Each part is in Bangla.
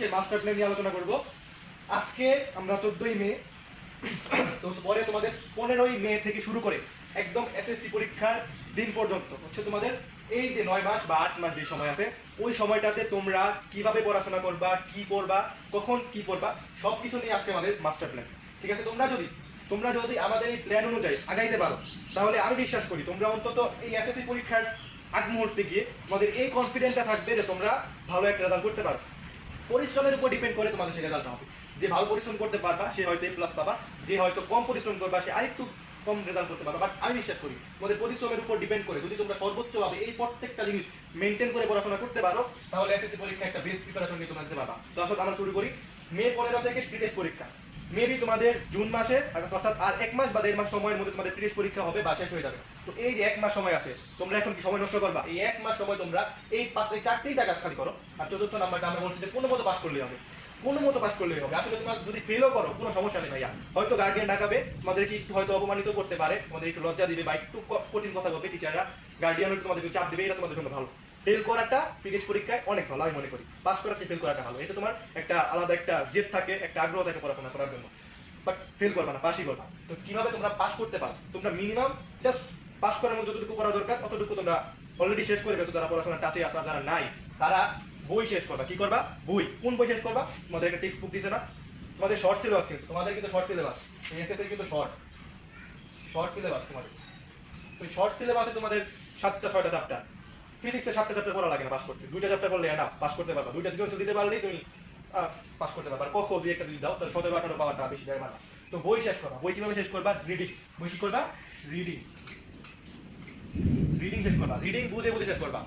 ছাব্বিশের মাস্টার প্ল্যান নিয়ে আলোচনা করব। আজকে আমরা মে, তো পরে তোমাদের পনেরোই মে থেকে শুরু করে একদম এসএসসি পরীক্ষার দিন পর্যন্ত। হচ্ছে তোমাদের এই যে নয় মাস বা আট মাস যে সময় আছে, ওই সময়টাতে তোমরা কীভাবে পড়াশোনা করবা, কি করবা কখন কি করবা সব কিছু নিয়ে আজকে আমাদের মাস্টার প্ল্যান ঠিক আছে, তোমরা যদি তোমরা যদি আমাদের এই প্ল্যান অনুযায়ী আগাইতে পারো, তাহলে আমি বিশ্বাস করি তোমরা অন্তত এই এসএসসি পরীক্ষার আগ মুহূর্তে গিয়ে তোমাদের এই কনফিডেন্টটা থাকবে যে তোমরা ভালো একটা রেজাল্ট করতে পারো। পরিশ্রমের উপর ডিপেন্ড করে তোমাকে সে রেজাল্ট হবে। যে ভালো পরিশ্রম করতে পারবা, সে হয়তো এ প্লাস পাবা, যে হয়তো কম পরিশ্রম করবা, সে আরেকটু কম রেজাল্ট করতে পারবা। বাট আমি বিশ্বাস করি, তোমাদের পরিশ্রমের উপর ডিপেন্ড করে যদি তোমরা সর্বোচ্চভাবে এই প্রত্যেকটা জিনিস মেনটেন করে পড়াশোনা করতে পারো, তাহলে এসএসসি পরীক্ষা একটা বেস্ট প্রিপারেশন নিয়ে তোমরা দিতে পারবা তো আসলে আমরা শুরু করি। মে পনেরো থেকে স্ট্রিটেস্ট টেস্ট পরীক্ষা। মেবি তোমাদের জুন মাসে, অর্থাৎ আর এক মাস বা দেড় মাস সময়ের মধ্যে তোমাদের টেস্ট পরীক্ষা হবে বা শেষ হয়ে যাবে। তো এই যে এক মাস সময় আছে, তোমরা এখন কি সময় নষ্ট করবা? এই এক মাস সময় তোমরা এই এই চারটেই টাকা খালি করো। আর চতুর্থ নাম্বারটা আমরা বলছি যে কোনো মতো পাস করলেই হবে। কোনো মতো পাস করলেই হবে। আসলে তোমরা যদি ফেলও করো, কোনো সমস্যা নেই ভাইয়া। হয়তো গার্ডিয়ান ডাকাবে তোমাদেরকে একটু হয়তো অপমানিত করতে পারে, তোমাদের একটু লজ্জা দিবে বা একটু কঠিন কথা বলবে টিচাররা গার্ডিয়ান তোমাদের একটু চাপ দিবে, এটা তোমাদের জন্য ভালো। ফেল করাটা সিরিয়াস পরীক্ষায় অনেক ভালো, আমি মনে করি। পাস করাটা ফেল করাটা ভালো। এটা তোমার একটা আলাদা একটা জেদ থাকে, একটা আগ্রহ থাকে পড়াশোনা করার জন্য। বাট ফেল করবা না পাসই করবা। তো কীভাবে তোমরা পাস করতে পারো? তোমরা মিনিমাম জাস্ট পাস করার মধ্যে যতটুকু করা দরকার ততটুকু তোমরা অলরেডি শেষ করে গেছো যারা পড়াশোনা টাচে আসা যারা নাই, তারা বই শেষ করবা। কি করবা? বই। কোন বই শেষ করবা? তোমাদের একটা টেক্সট বুক দিছে না? তোমাদের শর্ট সিলেবাস কিন্তু, তোমাদের কিন্তু শর্ট সিলেবাস এসএসসি কিন্তু শর্ট শর্ট সিলেবাস তোমাদের। তো শর্ট সিলেবাসে তোমাদের সাতটা, ছয়টা চ্যাপ্টার ফিজিক্সে সাতটা চ্যাপ্টার পড়া লাগে না পাস করতে। দুইটা চ্যাপ্টার পড়লে না পাস করতে পারবা। দুইটা সিকোয়েন্স দিতে পারলেই তুমি পাস করতে পারবা। কখন দুই একটা দিয়ে দাও, তাহলে সতেরো, আঠারো পাওয়াটা বেশি যায় না তো বই শেষ করবা বই কীভাবে শেষ করবা? রিডিং বই কি করবা? রিডিং রিডিং শেষ করবা। রিডিং বুঝে বুঝে শেষ করবা।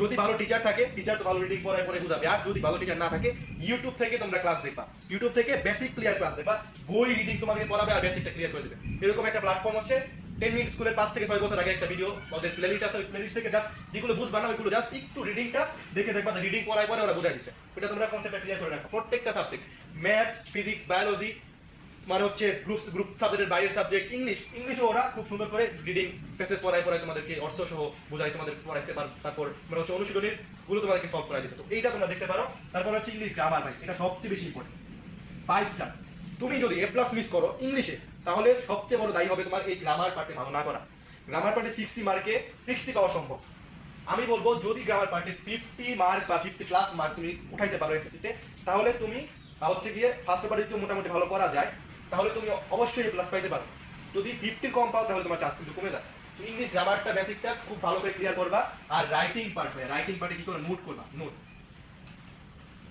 যদি ভালো টিচার থাকে টিচার তো ভালো রিডিং পড়ায় পরে বুঝাবে। আর যদি ভালো টিচার না থাকে ইউটিউব থেকে তোমরা ক্লাস দেখবা। ইউটিউব থেকে বেসিক ক্লিয়ার ক্লাস দেখবা। বই রিডিং তোমাকে পড়াবে আর বেসিকটা ক্লিয়ার করে দেবে। এরকম একটা প্ল্যাটফর্ম হচ্ছে টেন মিনিট স্কুলের পাঁচ থেকে ছয় বছর আগে একটা ভিডিও ওদের প্লেলিস্ট আছে, ওই প্লেলিস্ট থেকে জাস্ট যেগুলো বুঝবা না ওইগুলো জাস্ট একটু রিডিংটা দেখে দেখবা রিডিং পড়ায় পরে ওরা বুঝাই দিচ্ছে ওটা তোমরা কনসেপ্টটা ক্লিয়ার করে রাখো। প্রত্যেকটা সাবজেক্ট ম্যাথ ফিজিক্স বায়োলজি মানে হচ্ছে গ্রুপ গ্রুপ সাবজেক্টের বাইরের সাবজেক্ট ইংলিশ ইংলিশও ওরা খুব সুন্দর করে রিডিং প্যাসেজ পড়ায় পড়ায় তোমাদেরকে অর্থ সহ বোঝাই তোমাদের পড়াইছে তারপর মানে হচ্ছে অনুশীলনীরগুলো তোমাদেরকে সলভ করা দিচ্ছে তো এইটা তোমরা দেখতে পারো। তারপর হচ্ছে ইংলিশ গ্রামার ভাই, এটা সবচেয়ে বেশি ইম্পর্টেন্ট ফাইভ স্টার তুমি যদি এ প্লাস মিস করো ইংলিশে, তাহলে সবচেয়ে বড় দায়ী হবে তোমার এই গ্রামার পার্টে ভালো না করা। গ্রামার পার্টে সিক্সটি মার্কে সিক্সটি পাওয়া সম্ভব। আমি বলব, যদি গ্রামার পার্টে ফিফটি মার্ক বা ফিফটি প্লাস মার্ক তুমি উঠাইতে পারো এসএসসিতে তাহলে তুমি হচ্ছে গিয়ে ফার্স্ট পেপারে যদি মোটামুটি ভালো করা যায়, তাহলে তুমি অবশ্যই এ প্লাস পাইতে পারো। যদি ফিফটি কম পাও, তাহলে তোমার চান্স কিন্তু কমে যায় তো ইংলিশ গ্রামারটা বেসিকটা খুব ভালো করে ক্লিয়ার করবা, আর রাইটিং পার্ট রাইটিং পার্টে কি করে নোট করবা নোট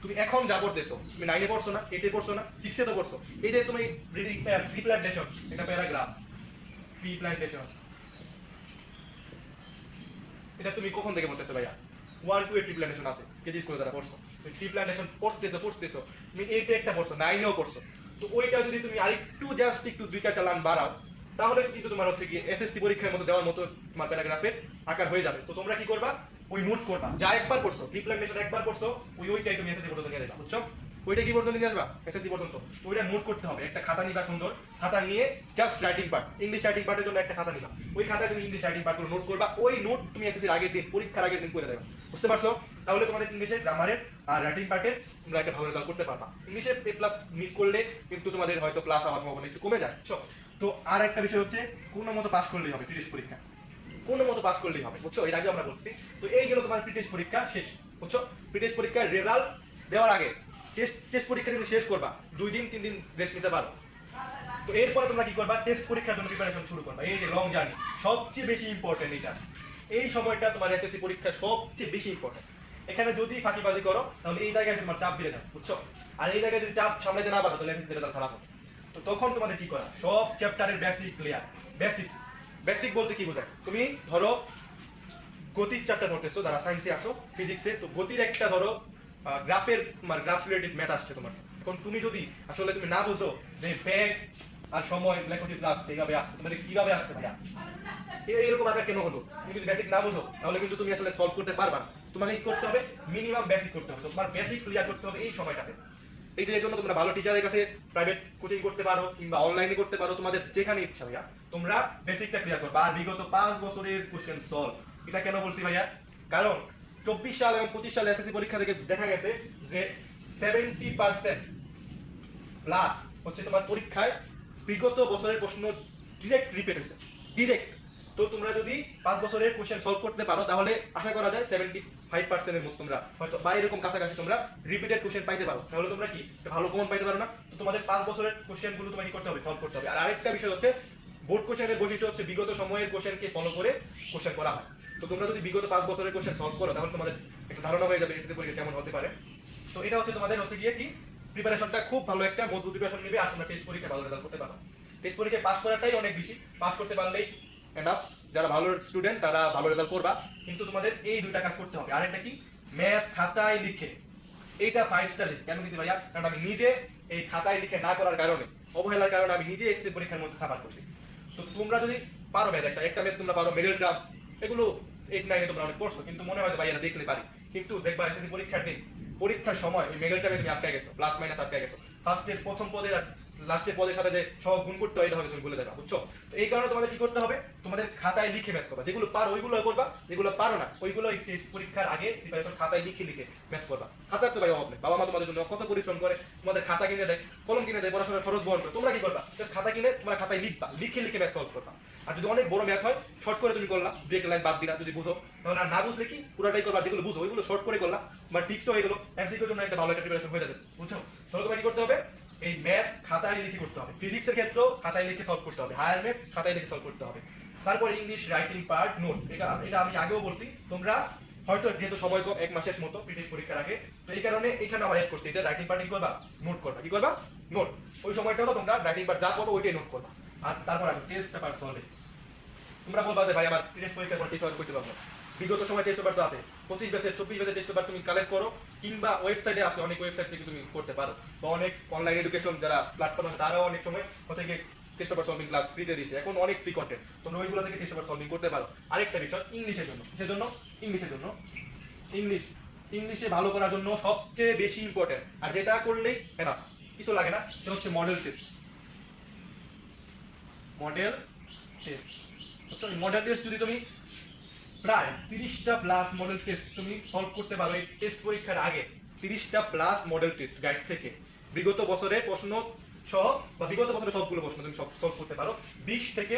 তুমি এখন যা পড়তেছো, তুমি নাইনে পড়ছো না এইটে পড়ছো না সিক্সে তো পড়ছো। এই যে তুমি প্রিপ্ল্যান্টেশন এটা প্যারাগ্রাফ প্রিপ্ল্যান্টেশন এটা তুমি কখন থেকে পড়তেছো ভাইয়া? ওয়ান টু এইট প্রিপ্ল্যান্টেশন আছে, কেজি স্কুলে তারা পড়ছো। প্রিপ্ল্যান্টেশন পড়তেছো পড়তেছো, তুমি এইটে একটা পড়ছো নাইনেও পড়ছো। তো ওইটা যদি তুমি আরেকটু জাস্ট একটু দুই, চারটা লাইন বাড়াও, তাহলে কিন্তু তোমার হচ্ছে কি এসএসসি পরীক্ষার মতো দেওয়ার মতো তোমার প্যারাগ্রাফের আকার হয়ে যাবে। তো তোমরা কি করবা? ওই নোট করবা। যা একবার করছ পড়ছো প্রিপ্ল্যান্টেশন একবার করছ, ওই ওইটাই তুমি এসএসসি পর্যন্ত নিয়ে বুঝছ? ওইটা কি পর্যন্ত নিয়ে আসবা? এসএসসি পর্যন্ত ওইটা নোট করতে হবে। একটা খাতা নিবা সুন্দর। খাতা নিয়ে just writing part English writing পার্টের জন্য একটা খাতা নিবা। ওই খাতায় তুমি ইংলিশ রাইটিং পার্টগুলো নোট করবা। ওই নোট তুমি এসএসসির আগের দিন, পরীক্ষার আগের দিন করে দেবে। বুঝতে পারছ? তাহলে তোমাদের ইংলিশের গ্রামারের আর রাইটিং পার্টের তোমরা একটা ভালো রেজাল্ট করতে পারবা। ইংলিশে এ প্লাস মিস করলে কিন্তু তোমাদের হয়তো প্লাস হওয়ার সম্ভাবনা একটু কমে যায়? তো আর একটা বিষয় হচ্ছে, কোনো মতো পাস করলেই হবে, তিরিশ পরীক্ষা। কোনো মতো পাস করলেই হবে, বুঝছ? এর আগে আমরা বলছি তো এই গেল তোমার প্রিটেস্ট পরীক্ষা, শেষ, বুঝছ? প্রিটেস্ট পরীক্ষার রেজাল্ট দেওয়ার আগে টেস্ট টেস্ট পরীক্ষা যদি শেষ করবা। দুই দিন, তিন দিন রেস্ট নিতে পারো। তো এরপরে তোমরা কি করবা? টেস্ট পরীক্ষার জন্য প্রিপারেশন শুরু করবা। এই যে লং জার্নি সবচেয়ে বেশি ইম্পর্টেন্ট এটা। এই সময়টা তোমার এসএসসি পরীক্ষা সবচেয়ে বেশি ইম্পর্টেন্ট এখানে যদি ফাঁকিবাজি করো, তাহলে এই জায়গায় তোমার চাপ বেড়ে যাবে, বুঝছ? আর এই জায়গায় যদি চাপ সামলাতে না পারো, তাহলে এসএসসি রেজাল্ট খারাপ হবে। তো তখন তোমাদের কি করা? সব চ্যাপ্টারের বেসিক ক্লিয়ার বেসিক বেসিক বলতে কি বোঝায়? তুমি ধরো গতির চ্যাপ্টার পড়তেছো যারা সায়েন্সে আসো ফিজিক্সে তো গতির একটা ধরো গ্রাফের মানে গ্রাফ রিলেটেড ম্যাথ আসছে তোমার। এখন তুমি যদি আসলে তুমি না বোঝো যে ব্যাগ আর সময় লেখচিত আসছে এইভাবে আসছে মানে কীভাবে আসছে ভাইয়া? এরকম আকার কেন হলো? তুমি যদি বেসিক না বোঝো, তাহলে কিন্তু তুমি আসলে সলভ করতে পারবা তোমাকে কি করতে হবে? মিনিমাম বেসিক করতে হবে। তোমার বেসিক ক্লিয়ার করতে হবে এই সময়টাতে। এইটার জন্য তোমরা ভালো টিচারের কাছে প্রাইভেট কোচিং করতে পারো কিংবা অনলাইনে করতে পারো, তোমাদের যেখানে ইচ্ছা ভাইয়া, তোমরা বেসিকটা ক্লিয়ার করবা। আর বিগত পাঁচ বছরের কোশ্চেন সলভ এটা কেন বলছি ভাইয়া? কারণ চব্বিশ সাল এবং পঁচিশ সালে এসএসসি পরীক্ষা থেকে দেখা গেছে যে সেভেন্টি পার্সেন্ট প্লাস হচ্ছে তোমার পরীক্ষায় বিগত বছরের প্রশ্ন ডিরেক্ট রিপিট হয়েছে। ডিরেক্ট তো তোমরা যদি পাঁচ বছরের কোশ্চেন সলভ করতে পারো, তাহলে আশা করা যায় সেভেন্টি ফাইভ পার্সেন্টের মতো তোমরা হয়তো বা এরকম কাছাকাছি তোমরা রিপিটেড কোশ্চেন পাইতে পারো। তাহলে তোমরা কি? ভালো কমন পাইতে পারো না? তো তোমাদের পাঁচ বছরের কোশ্চেনগুলো তোমাকে করতে হবে সলভ করতে হবে। আর আরেকটা বিষয় হচ্ছে বোর্ড কোশ্চেনের বৈশিষ্ট্য হচ্ছে বিগত সময়ের কোশ্চেনকে ফলো করে কোশ্চেন করা হয়। তো তোমরা যদি বিগত পাঁচ বছরের কোশ্চেন সলভ করো, তাহলে তোমাদের একটা ধারণা হয়ে যাবে এসএসসি পরীক্ষা কেমন হতে পারে। তো এটা হচ্ছে তোমাদের হচ্ছে গিয়ে কি? প্রিপারেশনটা খুব ভালো একটা মজবুত প্রিপারেশন নেবে, আর তোমরা টেস্ট পরীক্ষা ভালো রেজাল্ট করতে পারো। টেস্ট পরীক্ষায় পাস করাটাই অনেক বেশি। পাস করতে পারলেই এনাফ যারা ভালো স্টুডেন্ট তারা ভালো রেজাল্ট করবা। কিন্তু তোমাদের এই দুইটা কাজ করতে হবে। আর আরেকটা কি? ম্যাথ খাতায় লিখে। এইটা ফাইভ স্টার লিস্ট কেন দিছি ভাইয়া? কারণ আমি নিজে এই খাতায় লিখে না করার কারণে, অবহেলার কারণে আমি নিজে এসএসসি পরীক্ষার মধ্যে সাফার করছি। তো তোমরা যদি পারো ম্যাথ একটা একটা ম্যাথ তোমরা পারো মেডেল গ্রাম এগুলো এইট নাইনে তোমরা অনেক পড়ছো, কিন্তু মনে হয় যে ভাই এরা দেখলে পারি। কিন্তু দেখবা এসএসসি পরীক্ষার দিন, পরীক্ষার সময় ওই মেগেল টাইমে তুমি আটকে গেছো প্লাস মাইনাস আটকে গেছো। ফার্স্টের প্রথম পদের আর লাস্টের পদের সাথে যে সব গুণ করতে হয়, এটা হবে তুমি বলে দেবা, বুঝছ? তো এই কারণে তোমাদের কি করতে হবে? তোমাদের খাতায় লিখে ম্যাথ করবা। যেগুলো পারো, ওইগুলো করবা, যেগুলো পারো না, ওইগুলো টেস্ট পরীক্ষার আগে প্রিপারেশন খাতায় লিখে লিখে ম্যাথ করবা। খাতার তো ভাই অভাব নেই, বাবা মা তোমাদের জন্য কত পরিশ্রম করে, তোমাদের খাতা কিনে দেয়, কলম কিনে দেয়, পড়াশোনার খরচ বহন করে, তোমরা কি করবা? জাস্ট খাতা কিনে তোমরা খাতায় লিখবা, লিখে লিখে ম্যাথ সলভ করবা। আর যদি অনেক বড় ম্যাথ হয় শর্ট করে তুমি করলা এক লাইন বাদ দিলা, যদি বুঝো, তাহলে না বুঝলে কি? পুরাটাই করবা, যেগুলো বুঝো, ওইগুলো শর্ট করে করলা, তোমার টিক্সটা হয়ে গেলো এমসিকিউর জন্য একটা ভালো একটা প্রিপারেশন হয়ে যাবে, বুঝছ? তাহলে তোমার কি করতে হবে? এই ম্যাথ খাতায় লিখে করতে হবে। ফিজিক্সের ক্ষেত্রেও খাতায় লিখে সলভ করতে হবে। হায়ার ম্যাথ খাতায় লিখে সলভ করতে হবে। তারপর ইংলিশ রাইটিং পার্ট নোট এটা এটা আমি আগেও বলছি। তোমরা হয়তো যেহেতু সময় কম, এক মাসের মতো ব্রিটিশ পরীক্ষার আগে। তো এই কারণে এখানে আমার এড করছি। এটা রাইটিং পার্ট কি করবা? নোট করবা। কি করবা? নোট ওই সময়টা হলো তোমরা রাইটিং পার্ট যা করো ওইটাই নোট করবা। আর তারপর আসবে টেস্ট পেপার সলভে তোমরা বলবা যে ভাই, আমার টেস্ট পরীক্ষার পর টেস্ট করতে পারব। বিগত সময় টেস্ট পেপার তো আছে। পঁচিশ ব্যাচের চব্বিশ ব্যাচের টেস্ট পেপার তুমি কালেক্ট করো, কিংবা ওয়েবসাইটে আছে, অনেক ওয়েবসাইট থেকে তুমি করতে পারো। বা অনেক অনলাইন এডুকেশন যারা প্ল্যাটফর্ম আছে, তারাও অনেক সময় হচ্ছে গিয়ে টেস্ট পেপার সলভিং ক্লাস ফ্রিতে দিয়েছে। এখন অনেক ফ্রি কন্টেন্ট তোমরা ওইগুলো থেকে টেস্ট পেপার সলভিং করতে পারো। আরেকটা বিষয়, ইংলিশের জন্য। কিসের জন্য? ইংলিশের জন্য। ইংলিশ। ইংলিশে ভালো করার জন্য সবচেয়ে বেশি ইম্পর্টেন্ট আর যেটা করলেই এনাফ কিছু লাগে না, সেটা হচ্ছে model test model test model test যদি তুমি প্রায় তিরিশটা প্লাস মডেল টেস্ট তুমি সলভ করতে পারো এই টেস্ট পরীক্ষার আগে। তিরিশটা প্লাস মডেল টেস্ট গাইড থেকে। বিগত বছরে প্রশ্ন সহ বা বিগত বছরে সবগুলো প্রশ্ন তুমি সলভ করতে পারো। বিশ থেকে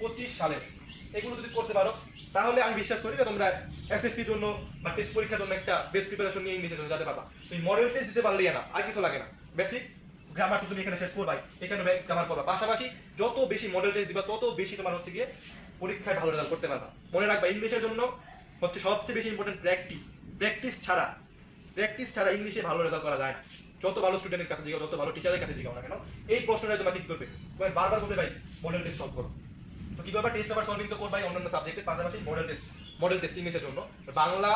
পঁচিশ সালের এগুলো যদি করতে পারো, তাহলে আমি বিশ্বাস করি যে তোমরা এসএসসির জন্য বা টেস্ট পরীক্ষার জন্য একটা বেস্ট প্রিপারেশন নিয়ে ইংলিশের জন্য যেতে পারবা। তুমি মডেল টেস্ট দিতে পারলেই না, আর কিছু লাগে না। বেসিক গ্রামার তুমি এখানে শেষ করবাই। এখানে গ্রামার করবা পাশাপাশি যত বেশি মডেল টেস্ট দিবা, তত বেশি তোমার হচ্ছে গিয়ে পরীক্ষায় ভালো রেজাল্ট করতে পারবা। মনে রাখবা, ইংলিশের জন্য হচ্ছে সবচেয়ে বেশি ইম্পর্টেন্ট প্র্যাকটিস প্র্যাকটিস ছাড়া প্র্যাকটিস ছাড়া ইংলিশে ভালো রেজাল্ট করা যায় না। যত ভালো স্টুডেন্টের কাছে জিগাও, যত ভালো টিচারের কাছে জিগাও না কেন, এই প্রশ্নটা তোমাকে কি করবে? তোমার বারবার বলবে ভাই মডেল টেস্ট সলভ করো। তো কি করবা টেস্ট আবার সলভিং তো করবাই, অন্যান্য সাবজেক্টের পাশাপাশি মডেল টেস্ট মডেল টেস্ট ইংলিশের জন্য। বাংলা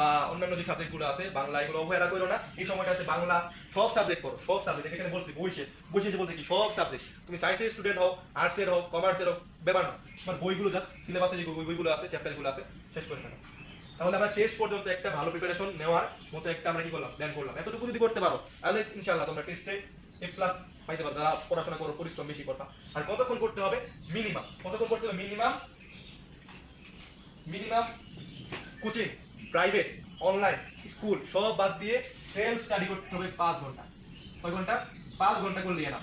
বা অন্যান্য যে সাবজেক্টগুলো আছে, বাংলা এগুলো অবহেলা করো না। এই সময়টা হচ্ছে বাংলা সব সাবজেক্ট পড়ো, সব সাবজেক্ট এখানে বলছি বই শেষ বই বলতে কি, সব সাবজেক্ট তুমি সায়েন্সের স্টুডেন্ট হও আর্টসের হোক কমার্সের হোক, ব্যাপার না। তোমার বইগুলো জাস্ট সিলেবাসে যে বইগুলো আছে চ্যাপ্টারগুলো আছে, শেষ করে ফেলো। তাহলে আমরা টেস্ট পর্যন্ত একটা ভালো প্রিপারেশন নেওয়ার মতো একটা আমরা কি করলাম প্ল্যান করলাম। এতটুকু যদি করতে পারো, তাহলে ইনশাআল্লাহ তোমরা টেস্টে এ প্লাস পাইতে পারো। যারা পড়াশোনা করো, পরিশ্রম বেশি করবা। আর কতক্ষণ করতে হবে? মিনিমাম কতক্ষণ করতে হবে? Minimum minimum coaching, private, online, school, সব বাদ দিয়ে সেলফ স্টাডি করতে হবে পাঁচ ঘণ্টা। কয় ঘণ্টা? পাঁচ ঘণ্টা করলে না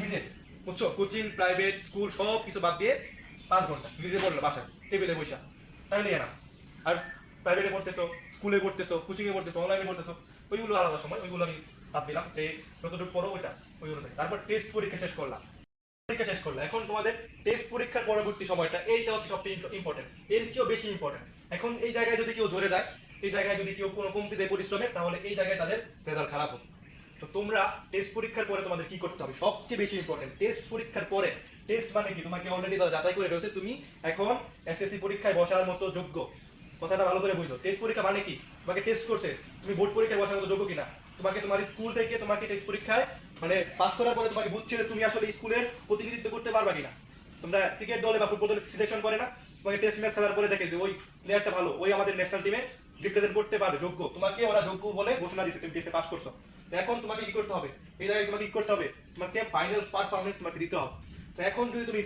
নিজে বুঝছ? কোচিং, প্রাইভেট, স্কুল, সব কিছু বাদ দিয়ে পাঁচ ঘণ্টা। নিজে পড়ল, বাসায়, টেবিলে বসা। তাহলে না আর প্রাইভেটে পড়তেছো, স্কুলে পড়তেছো, কোচিংয়ে পড়তেছো, অনলাইনে পড়তেছো, ওইগুলো আলাদা সময়, ওইগুলো আমি বাদ দিলাম। যে যতটুকু পড়ো ওইটা, ওইগুলো তারপর টেস্ট পরীক্ষা শেষ করলাম। পরীক্ষা শেষ করলে। এখন তোমাদের টেস্ট পরীক্ষার পরবর্তী সময়টা, এইটা হচ্ছে সবচেয়ে ইম্পর্টেন্ট এর চেয়েও বেশি ইম্পর্টেন্ট এখন এই জায়গায় যদি কেউ জোরে দেয় এই জায়গায় যদি কেউ কোনো কমতি দেয় পরিশ্রমে, তাহলে এই জায়গায় তাদের রেজাল্ট খারাপ হবে। তো তোমরা টেস্ট পরীক্ষার পরে তোমাদের কি করতে হবে? সবচেয়ে বেশি ইম্পর্টেন্ট টেস্ট পরীক্ষার পরে। টেস্ট মানে কি? তোমাকে অলরেডি তারা যাচাই করে রয়েছে তুমি এখন এসএসসি পরীক্ষায় বসার মতো যোগ্য। কথাটা ভালো করে বুঝো। টেস্ট পরীক্ষা মানে কি? তোমাকে টেস্ট করছে, তুমি বোর্ড পরীক্ষায় বসার মতো যোগ্য কিনা? তোমাকে তোমার স্কুল থেকে তোমাকে টেস্ট পরীক্ষায় মানে পাস করার পরে তোমাকে বুঝছে যে তুমি আসলে স্কুলের প্রতিনিধিত্ব করতে পারবা কিনা। তোমরা ক্রিকেট দলে বা ফুটবল দলে সিলেকশন করে না, তোমাকে টেস্ট ম্যাচ খেলার পরে দেখে যে ওই প্লেয়ারটা ভালো, ওই আমাদের ন্যাশনাল টিমে রিপ্রেজেন্ট করতে পারবে যোগ্য। তোমাকে ওরা যোগ্য বলে ঘোষণা দিচ্ছে তুমি টেস্টে পাস করছ। এখন তোমাকে কি করতে হবে? এই জায়গায় তোমাকে কি করতে হবে? তোমাকে ফাইনাল পারফরমেন্স তোমাকে দিতে হবে। তো এখন যদি তুমি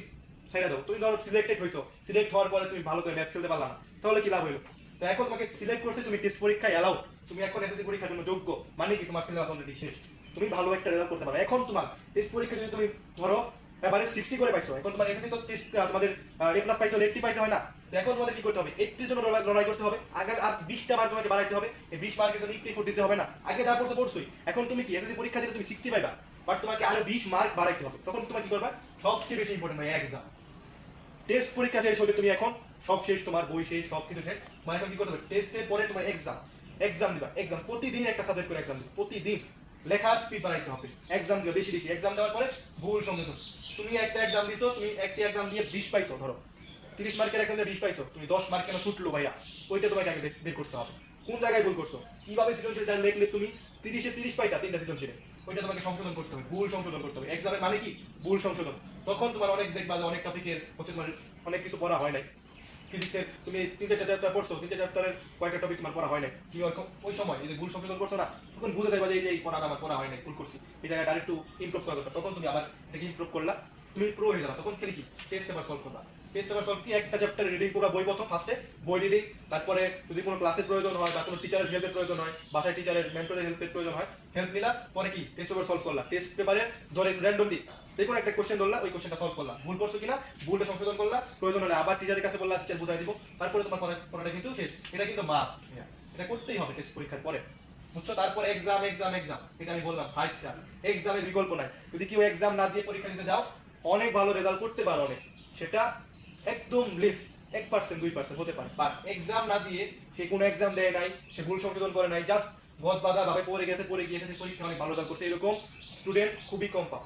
ছেড়ে দাও, তুমি ধরো সিলেক্টেড হয়েছো সিলেক্ট হওয়ার পরে তুমি ভালো করে ম্যাচ খেলতে পারলা না, তাহলে কি লাভ হইল? তো এখন তোমাকে সিলেক্ট করছে, তুমি টেস্ট পরীক্ষায় এলাও তুমি এখন এসএসসি পরীক্ষার জন্য যোগ্য। মানে কি? তোমার সিলেবাস অলরেডি শেষ। তুমি ভালো একটা রেজাল্ট করতে পারবে। এখন তোমার টেস্ট পরীক্ষা যদি তুমি ধরো এবারে সিক্সটি করে পাইছো, এখন তোমার এসএসসি তো টেস্ট তোমাদের এ প্লাস পাইছো এইটটি পাইতে হয় না। তো এখন তোমাদের কি করতে হবে? এইটটির জন্য লড়াই- করতে হবে। আগে আর বিশটা মার্ক তোমাকে বাড়াইতে হবে। এই বিশ মার্কের জন্য এইটটি ফোর দিতে হবে না। আগে যা পড়ছো পড়ছোই এখন তুমি কি? এসএসসি পরীক্ষা দিলে তুমি সিক্সটি পাইবা। বাট তোমাকে আরও বিশ মার্ক বাড়াইতে হবে। তখন তোমার কি করবা? সবচেয়ে বেশি ইম্পর্টেন্ট হয় এক্সাম টেস্ট পরীক্ষা শেষ হলে তুমি এখন। সব শেষ, তোমার বই শেষ সব কিছু শেষ। তোমার এখন কি করতে হবে? টেস্টের পরে তোমার এক্সাম এক্সাম দিবা এক্সাম প্রতিদিন একটা সাবজেক্ট করে এক্সাম প্রতিদিন। লেখার স্পিড বাড়াইতে হবে। এক্সাম দিবা বেশি বেশি। এক্সাম দেওয়ার পরে ভুল সংশোধন তুমি একটা এক্সাম দিছো, তুমি একটা এক্সাম দিয়ে বিশ পাইছো, ধরো। তিরিশ মার্কের এক্সাম দিয়ে বিশ পাইছো, তুমি দশ মার্ক কেন ছুটলো ভাইয়া? ওইটা তোমাকে আগে বের- বের করতে হবে। কোন জায়গায় ভুল করছ? কীভাবে সৃজনশীলটা লিখলে তুমি তিরিশে তিরিশ পাইতা, তিনটা সৃজনশীলে? ওইটা তোমাকে সংশোধন করতে হবে, ভুল সংশোধন করতে হবে। এক্সামের মানে কি? ভুল সংশোধন। তখন তোমার অনেক দেখবা যে অনেক টপিকের হচ্ছে তোমার অনেক কিছু পড়া হয় নাই। ফিজিক্সের তুমি তিনটে চ্যাপ্টার পড়ছো, তিনটে চ্যাপ্টারের কয়েকটা টপিক তোমার পড়া হয় নাই। তুমি ওই- সময় এই যে ভুল সংশোধন করছ না, তখন বুঝে যাবে যে এই পড়াটা আমার পড়া হয় নাই, ভুল করছি। এই জায়গাটা আরেকটু ইমপ্রুভ করা দরকার। তখন তুমি আবার এটাকে ইমপ্রুভ করলা। তুমি প্রো হয়ে যাবে। তখন কি? টেস্ট পেপার সলভ করবা। টেস্ট পেপার সলভ কি একটা চ্যাপ্টার রিডিং করবা বই প্রথম ফার্স্টে বই রিডিং তারপরে যদি কোনো ক্লাসের প্রয়োজন হয় বা কোনো টিচারের হেল্পের প্রয়োজন হয় বাসায় টিচারের মেন্টরের হেল্পের প্রয়োজন হয় হেল্প নিলা পরে কি? টেস্ট পেপার সলভ করলা। টেস্ট পেপারে ধরে র্যান্ডমলি যে কোনো একটা কোশ্চেন ধরলা ওই কোশ্চেনটা সলভ করলা। ভুল করছ কিনা? ভুলটা সংশোধন করলা। প্রয়োজন হলে আবার টিচারের কাছে বললা টিচার বুঝাই দিব। তারপরে তোমার পড়া- পড়াটা কিন্তু শেষ। এটা কিন্তু মাস্ট এটা করতেই হবে টেস্ট পরীক্ষার পরে। বুঝছ? তারপর এক্সাম এক্সাম এক্সাম এটা আমি বললাম ফাইভ স্টার এক্সামের বিকল্প নাই। যদি কেউ এক্সাম না দিয়ে পরীক্ষা দিতে যাও অনেক ভালো রেজাল্ট করতে পারো অনেক। সেটা একদম লিস্ট এক পার্সেন্ট দুই পার্সেন্ট হতে পারে। বাট এক্সাম না দিয়ে সে কোনো এক্সাম দেয় নাই, সে ভুল সংশোধন করে নাই জাস্ট গদ বাধা ভাবে পড়ে গেছে, পড়ে গিয়েছে, সে পরীক্ষা অনেক ভালো রেজাল্ট করছে। এরকম স্টুডেন্ট খুবই কম পাও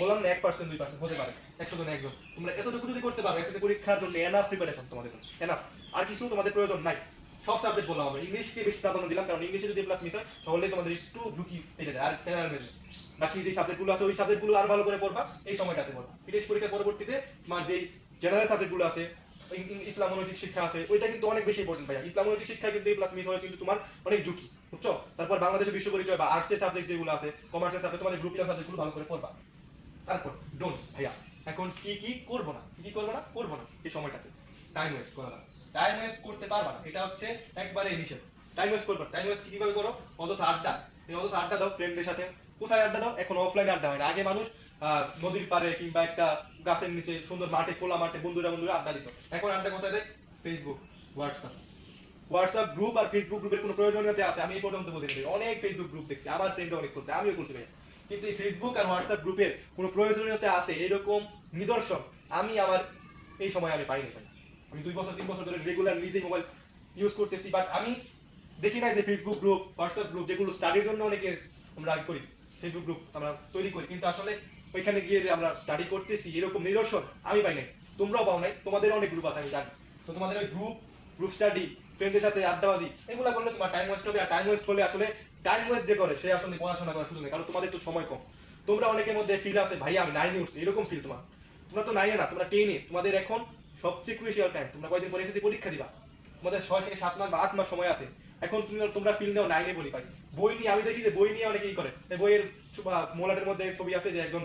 বললাম না, এক পার্সেন্ট দুই পার্সেন্ট হতে পারে। একশো জন একজন তোমরা এতটুকু যদি করতে পারো এসএসসি পরীক্ষার জন্য এনাফ প্রিপারেশন তোমাদের এনাফ আর কিছু তোমাদের প্রয়োজন নাই। সব সাবজেক্ট বললাম আমরা। ইংলিশকে বেশি প্রাধান্য দিলাম, কারণ ইংলিশে যদি প্লাস মিস হয়, তাহলে তোমাদের একটু ঝুঁকি পেয়ে যায়। আর হয়ে যায় বাকি যে সাবজেক্টগুলো আছে, ওই সাবজেক্টগুলো আর ভালো করে পড়বা, এই সময়টাতে পড়বা। টেস্ট পরীক্ষার পরবর্তীতে তোমার যেই জেনারেল সাবজেক্টগুলো আছে ইসলাম অনৈতিক শিক্ষা আছে, ওইটা কিন্তু অনেক বেশি ইম্পর্টেন্ট ভাইয়া। ইসলাম অনৈতিক শিক্ষা কিন্তু প্লাস মিস হলে কিন্তু তোমার অনেক ঝুঁকি, বুঝছ? তারপর বাংলাদেশের বিশ্ব পরিচয় বা আর্টসের সাবজেক্ট যেগুলো আছে কমার্সের সাবজেক্ট তোমাদের গ্রুপ সাবজেক্টগুলো ভালো করে পড়বা। তারপর ডোন্টস ভাইয়া, এখন কি কি করব না? কি কি করব না? করব না এই সময়টাতে। টাইম ওয়েস্ট করা না টাইম ওয়েস্ট করতে পারবা না। এটা হচ্ছে একবারে নিষেধ টাইম ওয়েস্ট করবা। টাইম ওয়েস্ট কীভাবে করো? অযথা আড্ডা। অযথা আড্ডা দাও ফ্রেন্ডদের সাথে। কোথায় আড্ডা দাও? এখন অফলাইন আড্ডা হয় না। আগে মানুষ নদীর পাড়ে কিংবা একটা গাছের নিচে সুন্দর মাঠে, খোলা মাঠে বন্ধুরা বন্ধুরা আড্ডা দিত। এখন আড্ডা কোথায় দেয়? ফেসবুক হোয়াটসঅ্যাপ হোয়াটসঅ্যাপ গ্রুপ আর ফেসবুক গ্রুপের কোনো প্রয়োজনীয়তা আছে? আমি এই পর্যন্ত বুঝিনি। অনেক ফেসবুক গ্রুপ দেখছি। আমার ফ্রেন্ড অনেক করছে। আমিও করছি ভাই। কিন্তু এই ফেসবুক আর হোয়াটসঅ্যাপ গ্রুপের কোনো প্রয়োজনীয়তা আছে? এরকম নিদর্শন আমি আমার এই সময় আমি পাইনি ভাই। আমি দুই বছর, তিন বছর ধরে রেগুলার নিজেই মোবাইল ইউজ করতেছি। বাট আমি দেখি না যে ফেসবুক গ্রুপ হোয়াটসঅ্যাপ গ্রুপ যেগুলো স্টাডির জন্য অনেকে আমরা করি। ফেসবুক গ্রুপ আমরা তৈরি করি। কিন্তু আসলে ওইখানে গিয়ে যে আমরা স্টাডি করতেছি, এরকম নিদর্শন আমি পাই নাই। তোমরাও পাও নাই, তোমাদের অনেক গ্রুপ আছে, আমি জানি। তো তোমাদের ওই গ্রুপ গ্রুপ স্টাডি ফ্রেন্ডের সাথে আড্ডাবাজি, এগুলো করলে তোমার টাইম ওয়েস্ট হবে, আর টাইম ওয়েস্ট হলে আসলে টাইম ওয়েস্ট যে করে, সে আসলে পড়াশোনা করার সুযোগ নেই, কারণ তোমাদের তো সময় কম। তোমরা অনেকের মধ্যে ফিল আছে, ভাই, আমি নাইনে উঠছি। এরকম ফিল তোমার। তোমরা তো নাইনে না, তোমরা টেনে তোমাদের এখন সবচেয়ে ক্রুশিয়াল টাইম তোমরা কয়েকদিন পরে এসেছি? পরীক্ষা দিবা। তোমাদের ছয় থেকে সাত মাস বা আট মাস সময় আছে। এখন তুমি তোমরা ফিল নেও নাইনে বলি পারি। বই নিয়ে, আমি দেখি যে বই নিয়ে অনেকেই করে। বইয়ের মোলাটের মধ্যে ছবি আছে যে একজন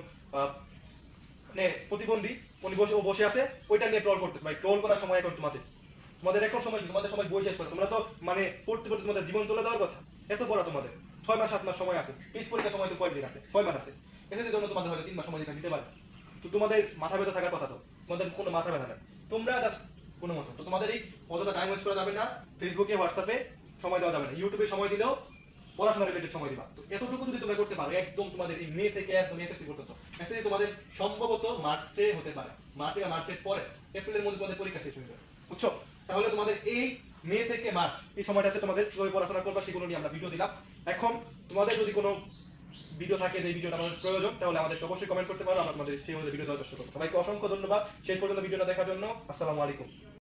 মানে প্রতিবন্ধী, উনি বসে ও বসে আছে, ওইটা নিয়ে ট্রল করতেছে। ভাই ট্রল করার সময় এখন তোমাদের। তোমাদের এখন সময় তোমাদের সময় বই শেষ করে। তোমরা তো মানে পড়তে পড়তে তোমাদের জীবন চলে যাওয়ার কথা। এত বড় তোমাদের। ছয় মাস, সাত মাস সময় আছে। পিস পরীক্ষার সময় তো কয়েকদিন আছে? ছয় মাস আছে। এসে জন্য তোমাদের হয়তো তিন মাস সময় দিতে পারে। তো তোমাদের মাথা ব্যথা থাকার কথা তো। তোমাদের কোনো মাথা ব্যথা নেই। তোমরা কোনো মতো। তো তোমাদের এই অযথা টাইম ওয়েস্ট করা যাবে না। ফেসবুকে হোয়াটসঅ্যাপে সময় দেওয়া যাবে না। ইউটিউবে সময় দিলেও পড়াশোনা রিলেটেড সময় দিবা। তো এতটুকু যদি তোমরা করতে পারো, একদম তোমাদের এই মে থেকে একদম এসএসসি পর্যন্ত। এসএসসি তোমাদের সম্ভবত মার্চে হতে পারে। মার্চে বা মার্চের পরে, এপ্রিলের মধ্যে তোমাদের পরীক্ষা শেষ হয়ে যাবে। বুঝছ? তাহলে তোমাদের এই মে থেকে মার্চ, এই সময়টাতে তোমাদের কীভাবে পড়াশোনা করবা সেগুলো নিয়ে আমরা ভিডিও দিলাম। এখন তোমাদের যদি কোনো ভিডিও থাকে যে ভিডিওটা আমাদের প্রয়োজন, তাহলে আমাদেরকে অবশ্যই কমেন্ট করতে পারো। আমরা তোমাদের সেই অনুযায়ী ভিডিও দেওয়ার চেষ্টা করব। সবাইকে অসংখ্য ধন্যবাদ। শেষ পর্যন্ত ভিডিওটা দেখার জন্য। আসসালামু আলাইকুম।